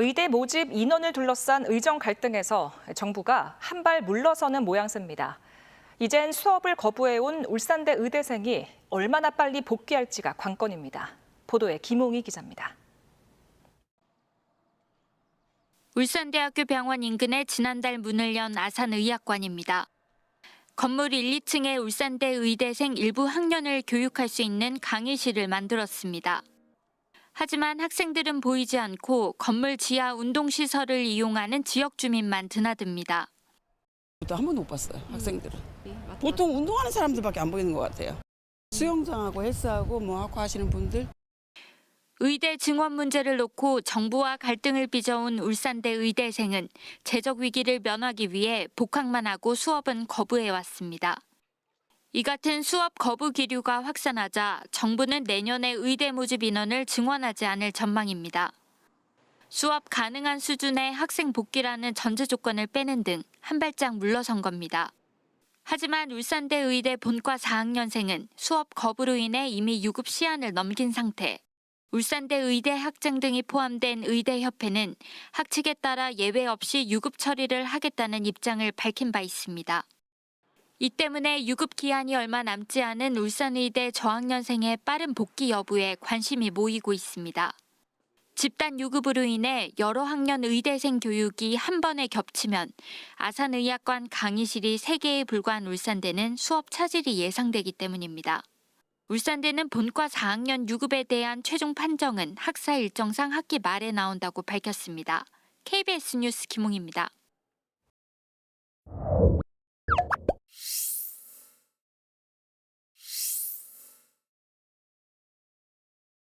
의대 모집 인원을 둘러싼 의정 갈등에서 정부가 한 발 물러서는 모양새입니다. 이젠 수업을 거부해온 울산대 의대생이 얼마나 빨리 복귀할지가 관건입니다. 보도에 김홍희 기자입니다. 울산대학교 병원 인근에 지난달 문을 연 아산의학관입니다. 건물 1, 2층에 울산대 의대생 일부 학년을 교육할 수 있는 강의실을 만들었습니다. 하지만 학생들은 보이지 않고 건물 지하 운동시설을 이용하는 지역 주민만 드나듭니다. 또한 번도 못 봤어요 학생들은. 보통 운동하는 사람들밖에 안 보이는 것 같아요. 수영장하고 헬스하고 뭐 하고 하시는 분들? 의대 증원 문제를 놓고 정부와 갈등을 빚어온 울산대 의대생은 재적 위기를 면하기 위해 복학만 하고 수업은 거부해 왔습니다. 이 같은 수업 거부 기류가 확산하자 정부는 내년에 의대 모집 인원을 증원하지 않을 전망입니다. 수업 가능한 수준의 학생 복귀라는 전제 조건을 빼는 등 한 발짝 물러선 겁니다. 하지만 울산대 의대 본과 4학년생은 수업 거부로 인해 이미 유급 시한을 넘긴 상태. 울산대 의대 학생 등이 포함된 의대협회는 학칙에 따라 예외 없이 유급 처리를 하겠다는 입장을 밝힌 바 있습니다. 이 때문에 유급 기한이 얼마 남지 않은 울산의대 저학년생의 빠른 복귀 여부에 관심이 모이고 있습니다. 집단 유급으로 인해 여러 학년 의대생 교육이 한 번에 겹치면 아산의학관 강의실이 3개에 불과한 울산대는 수업 차질이 예상되기 때문입니다. 울산대는 본과 4학년 유급에 대한 최종 판정은 학사 일정상 학기 말에 나온다고 밝혔습니다. KBS 뉴스 김홍입니다.